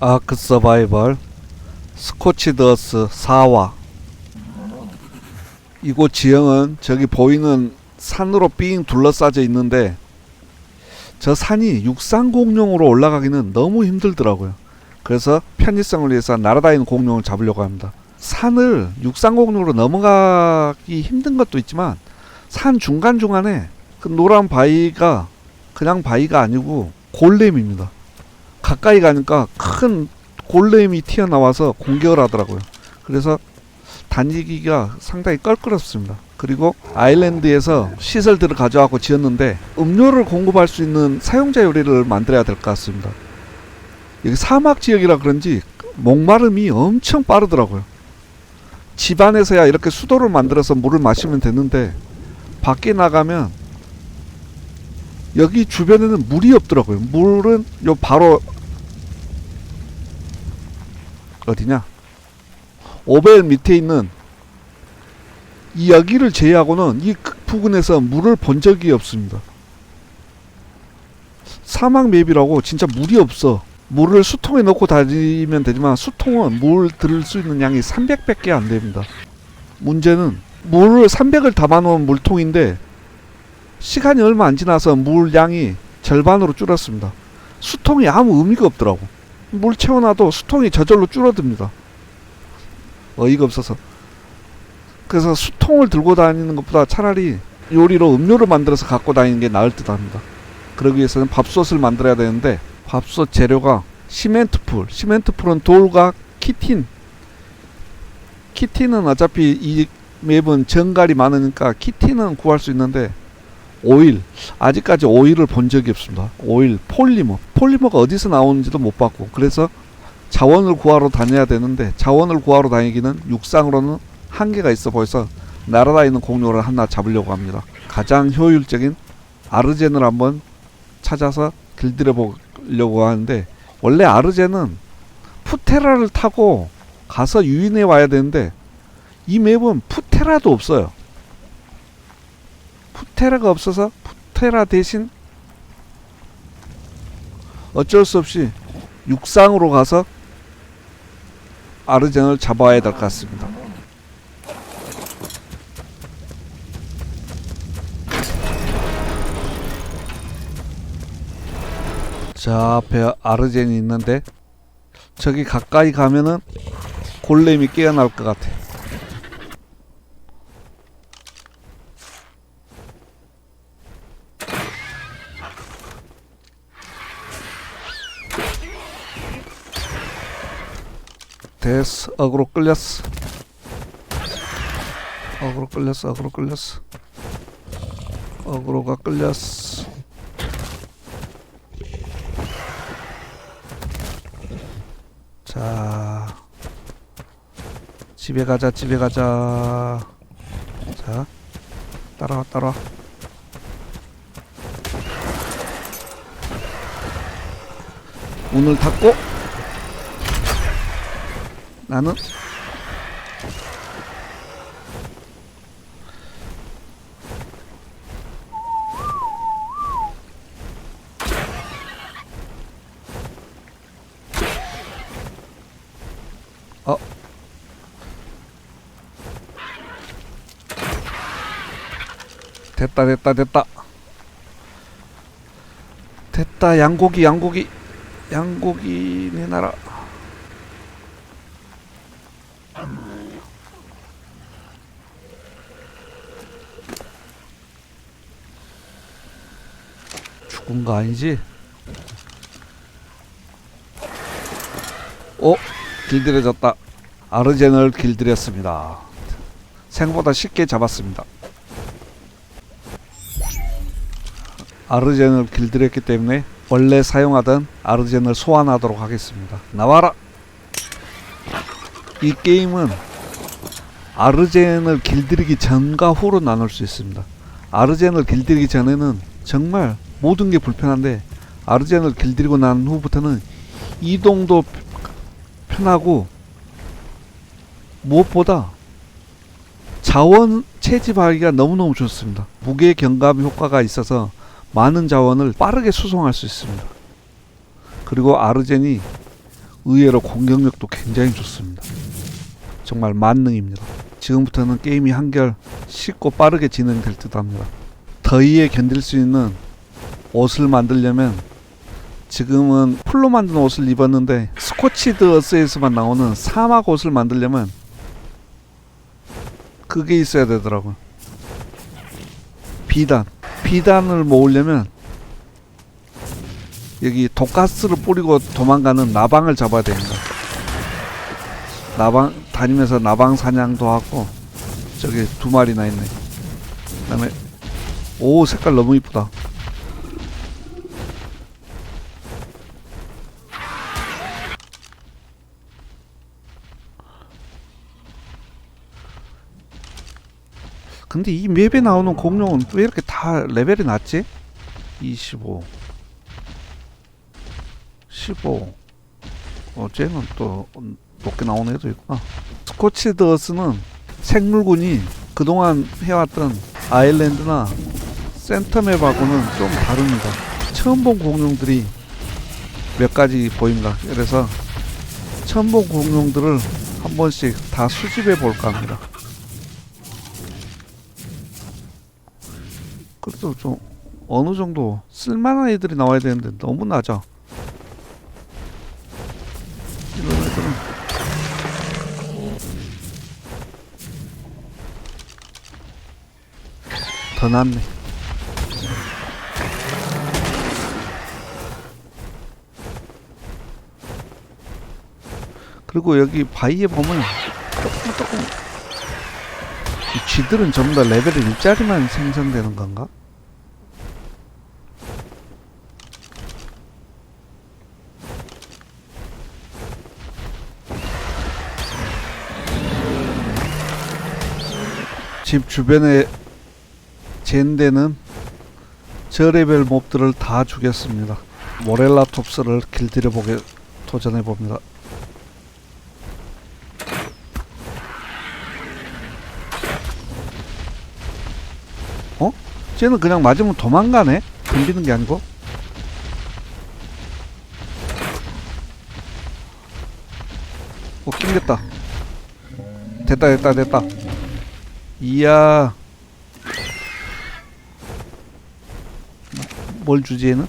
아크 서바이벌 스코치더스 4화 이곳 지형은 저기 보이는 산으로 삥 둘러싸져 있는데 저 산이 육상 공룡으로 올라가기는 너무 힘들더라고요. 그래서 편의성을 위해서 날아다니는 공룡을 잡으려고 합니다. 산을 육상 공룡으로 넘어가기 힘든 것도 있지만 산 중간중간에 그 노란 바위가 그냥 바위가 아니고 골렘입니다. 가까이 가니까 큰 골렘이 튀어나와서 공격을 하더라고요. 그래서 다니기가 상당히 껄끄럽습니다. 그리고 아일랜드에서 시설들을 가져와고 지었는데 음료를 공급할 수 있는 사용자 요리를 만들어야 될 것 같습니다. 여기 사막 지역이라 그런지 목마름이 엄청 빠르더라고요. 집안에서야 이렇게 수도를 만들어서 물을 마시면 되는데 밖에 나가면 여기 주변에는 물이 없더라고요. 물은 요 바로 어디냐? 오벨 밑에 있는 이 여기를 제외하고는 이그 부근에서 물을 본 적이 없습니다. 사막 맵이라고 진짜 물이 없어. 물을 수통에 넣고 다니면 되지만 수통은 물 들을 수 있는 양이 300밖에 안 됩니다. 문제는 물을 300을 담아놓은 물통인데 시간이 얼마 안 지나서 물 양이 절반으로 줄었습니다. 수통이 아무 의미가 없더라고. 물 채워놔도 수통이 저절로 줄어듭니다. 어이가 없어서. 그래서 수통을 들고 다니는 것보다 차라리 요리로 음료를 만들어서 갖고 다니는 게 나을 듯 합니다. 그러기 위해서는 밥솥을 만들어야 되는데 밥솥 재료가 시멘트풀, 시멘트풀은 돌과 키틴. 키틴은 어차피 이 맵은 정갈이 많으니까 키틴은 구할 수 있는데 오일 아직까지 오일을 본 적이 없습니다. 오일 폴리머 폴리머가 어디서 나오는지도 못 봤고 그래서 자원을 구하러 다녀야 되는데 자원을 구하러 다니기는 육상으로는 한계가 있어 보여서 날아다니는 공룡을 하나 잡으려고 합니다. 가장 효율적인 아르젠을 한번 찾아서 길들여 보려고 하는데 원래 아르젠은 푸테라를 타고 가서 유인해 와야 되는데 이 맵은 푸테라도 없어요. 푸테라가 없어서 푸테라 대신 어쩔 수 없이 육상으로 가서 아르젠을 잡아야 될 것 같습니다. 자 앞에 아르젠이 있는데 저기 가까이 가면은 골렘이 깨어날 것 같아. 됐어 어그로 끌렸어. 어그로 끌렸어 어그로 끌렸어. 어그로가 끌렸어. 자 집에 가자 집에 가자. 자 따라와 따라와. 문을 닫고 나는? 어? 됐다 됐다 됐다. 됐다 양고기 양고기. 양고기 내놔라 죽은 거 아니지? 어? 길들여졌다. 아르젠을 길들였습니다. 생각보다 쉽게 잡았습니다. 아르젠을 길들였기 때문에 원래 사용하던 아르젠을 소환하도록 하겠습니다. 나와라! 이 게임은 아르젠을 길들이기 전과 후로 나눌 수 있습니다. 아르젠을 길들이기 전에는 정말 모든 게 불편한데 아르젠을 길들이고 난 후부터는 이동도 편하고 무엇보다 자원 채집하기가 너무너무 좋습니다. 무게 경감 효과가 있어서 많은 자원을 빠르게 수송할 수 있습니다. 그리고 아르젠이 의외로 공격력도 굉장히 좋습니다. 정말 만능입니다. 지금부터는 게임이 한결 쉽고 빠르게 진행될 듯 합니다. 더위에 견딜 수 있는 옷을 만들려면 지금은 풀로 만든 옷을 입었는데 스코치드 어스에서만 나오는 사막 옷을 만들려면 그게 있어야 되더라고요. 비단. 비단을 모으려면 여기 독가스를 뿌리고 도망가는 나방을 잡아야 됩니다. 나방 다니면서 나방 사냥도 하고 저기 두 마리나 있네. 그 다음에 오 색깔 너무 이쁘다. 근데 이 맵에 나오는 공룡은 왜 이렇게 다 레벨이 낮지? 25 15 어, 쟤는 또 높게 나오는 애도 있구나. 스코치 더스는 생물군이 그동안 해왔던 아일랜드나 센터맵하고는 좀 다릅니다. 처음 본 공룡들이 몇 가지 보인다. 그래서 처음 본 공룡들을 한 번씩 다 수집해 볼까 합니다. 그래도 좀 어느 정도 쓸만한 애들이 나와야 되는데 너무 낮아. 더 낫네. 그리고 여기 바위에 보면 조금 조금 이 쥐들은 전부 다 레벨이 1짜리만 생성되는 건가? 집 주변에 젠데는 저레벨 몹들을 다 죽였습니다. 모렐라 톱스를 길들여 보게 도전해 봅니다. 어? 쟤는 그냥 맞으면 도망가네? 덤비는 게 아니고? 어, 낑겼다. 됐다, 됐다, 됐다. 이야. 뭘 주지 얘는?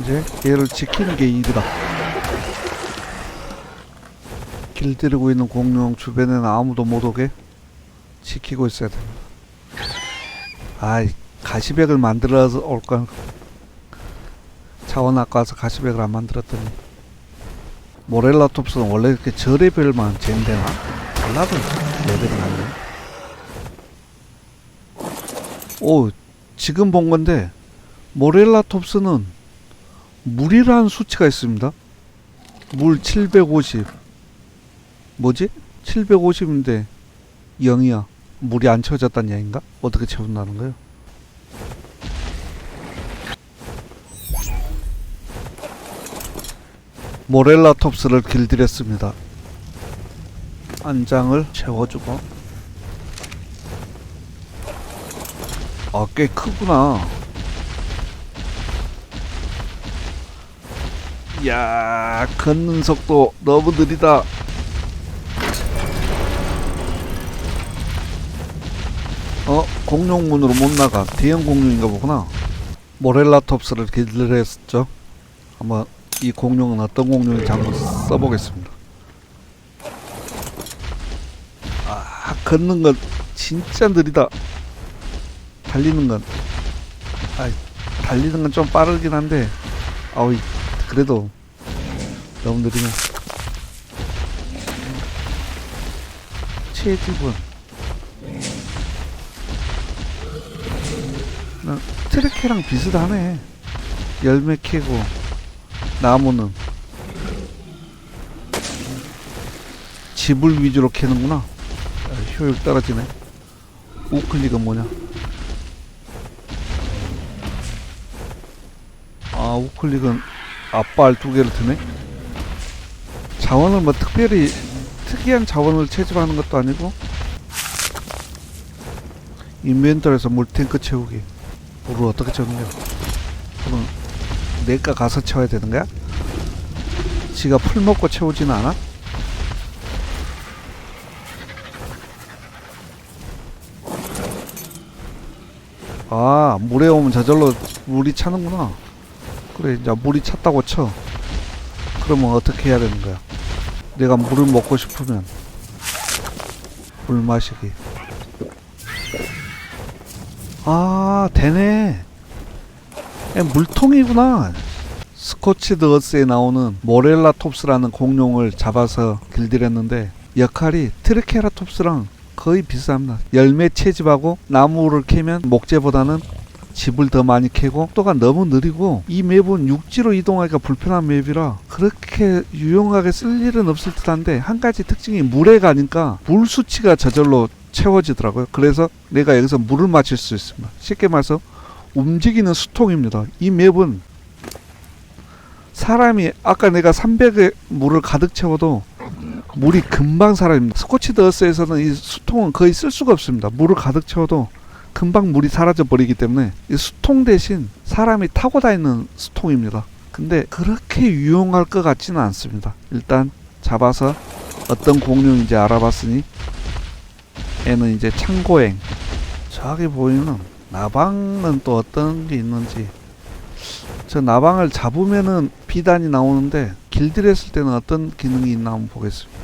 이제 얘를 지키는 게 일이다. 길들이고 있는 공룡 주변에는 아무도 못 오게 지키고 있어야 됩니다. 아이 가시백을 만들어서 올걸 차원 아까워서 가시백을 안 만들었더니. 모렐라 톱스는 원래 이렇게 저레벨만 젠되나? 몰라도 레벨이 낮네. 오 지금 본 건데 모렐라 톱스는 물이라는 수치가 있습니다. 물 750 뭐지? 750인데 0이야 물이 안 채워졌다는 얘기인가? 어떻게 채운다는 거예요? 모렐라 톱스를 길들였습니다. 안장을 채워주고 아, 꽤 크구나. 야, 걷는 속도 너무 느리다. 공룡문으로 못 나가. 대형 공룡인가 보구나. 모렐라 톱스를 길들였죠. 한번 이 공룡은 어떤 공룡인지 한번 써보겠습니다. 아 걷는 건 진짜 느리다. 달리는 건. 아, 달리는 건 좀 빠르긴 한데 아우 그래도 너무 느리네. 체집은 트레케랑 비슷하네. 열매 캐고 나무는 집을 위주로 캐는구나. 아, 효율 떨어지네. 우클릭은 뭐냐? 아아 우클릭은 앞발 두 개를 드네 자원을 뭐 특별히 특이한 자원을 채집하는 것도 아니고 인벤터에서 물탱크 채우기 물을 어떻게 채우냐? 그럼 내가 가서 채워야 되는 거야? 지가 풀 먹고 채우지는 않아? 아 물에 오면 저절로 물이 차는구나. 그래 이제 물이 찼다고 쳐. 그러면 어떻게 해야 되는 거야? 내가 물을 먹고 싶으면. 물 마시기 아 되네 야, 물통이구나 스코치 더스에 나오는 모렐라 톱스라는 공룡을 잡아서 길들였는데 역할이 트리케라톱스랑 거의 비슷합니다. 열매 채집하고 나무를 캐면 목재보다는 집을 더 많이 캐고 속도가 너무 느리고 이 맵은 육지로 이동하기가 불편한 맵이라 그렇게 유용하게 쓸 일은 없을 듯한데 한 가지 특징이 물에 가니까 물 수치가 저절로 채워지더라고요. 그래서 내가 여기서 물을 마실 수 있습니다. 쉽게 말해서 움직이는 수통입니다. 이 맵은 사람이 아까 내가 300의 물을 가득 채워도 물이 금방 사라집니다. 스코치 더스에서는 이 수통은 거의 쓸 수가 없습니다. 물을 가득 채워도 금방 물이 사라져 버리기 때문에 이 수통 대신 사람이 타고 다니는 수통입니다. 근데 그렇게 유용할 것 같지는 않습니다. 일단 잡아서 어떤 공룡인지 알아봤으니 얘는 이제 창고행 저기 보이는 나방은 또 어떤 게 있는지 저 나방을 잡으면은 비단이 나오는데 길들였을 때는 어떤 기능이 있나 한번 보겠습니다.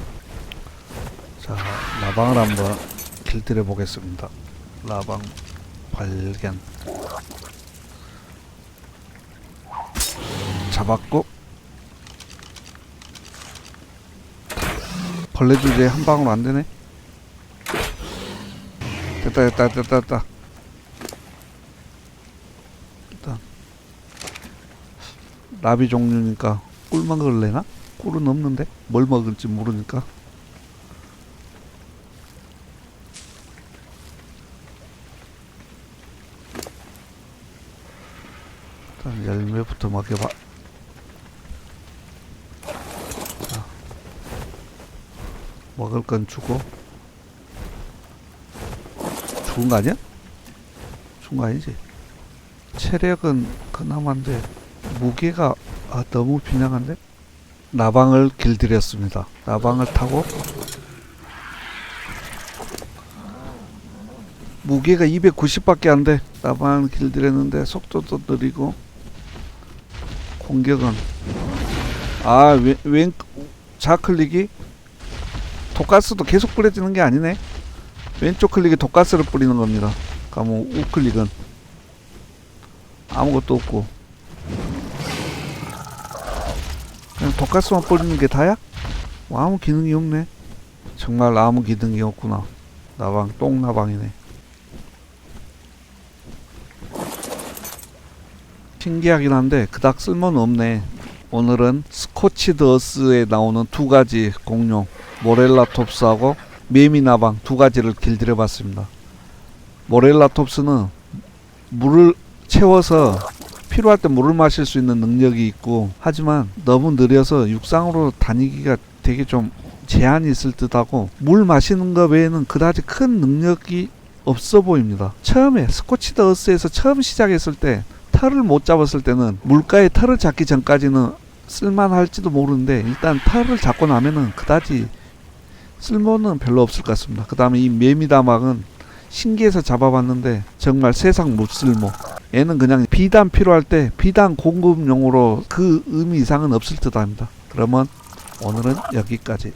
자, 나방을 한번 길들여 보겠습니다. 나방 발견. 잡았고 벌레 주제 한 방울 안 되네. 됐다 됐다 됐다 됐다. 일단 나비 종류니까 꿀만 걸래나? 꿀은 없는데 뭘 먹을지 모르니까. 일단 열매부터 먹여봐. 자, 먹을 건 주고. 죽은 거 아니야? 죽은 거 아니지? 체력은 그나마인데 무게가 아, 너무 빈약한데? 나방을 길들였습니다. 나방을 타고 무게가 290밖에 안 돼. 나방을 길들였는데 속도도 느리고 공격은 아, 왼, 왼 좌클릭이 독가스도 계속 뿌려지는 게 아니네. 왼쪽 클릭이 독가스를 뿌리는 겁니다. 그러면 우클릭은 아무것도 없고 그냥 독가스만 뿌리는 게 다야? 뭐 아무 기능이 없네. 정말 아무 기능이 없구나. 나방 똥나방이네. 신기하긴 한데 그닥 쓸모는 없네. 오늘은 스코치 더스에 나오는 두 가지 공룡 모렐라 톱스하고 메미나방 두 가지를 길들여 봤습니다. 모렐라 톱스는 물을 채워서 필요할 때 물을 마실 수 있는 능력이 있고 하지만 너무 느려서 육상으로 다니기가 되게 좀 제한이 있을 듯하고 물 마시는 것 외에는 그다지 큰 능력이 없어 보입니다. 처음에 스코치 더스에서 처음 시작했을 때 털을 못 잡았을 때는 물가에 털을 잡기 전까지는 쓸만할지도 모르는데 일단 털을 잡고 나면은 그다지 쓸모는 별로 없을 것 같습니다. 그 다음에 이 메미다막은 신기해서 잡아봤는데 정말 세상 무쓸모. 얘는 그냥 비단 필요할 때 비단 공급용으로 그 의미 이상은 없을 듯 합니다. 그러면 오늘은 여기까지.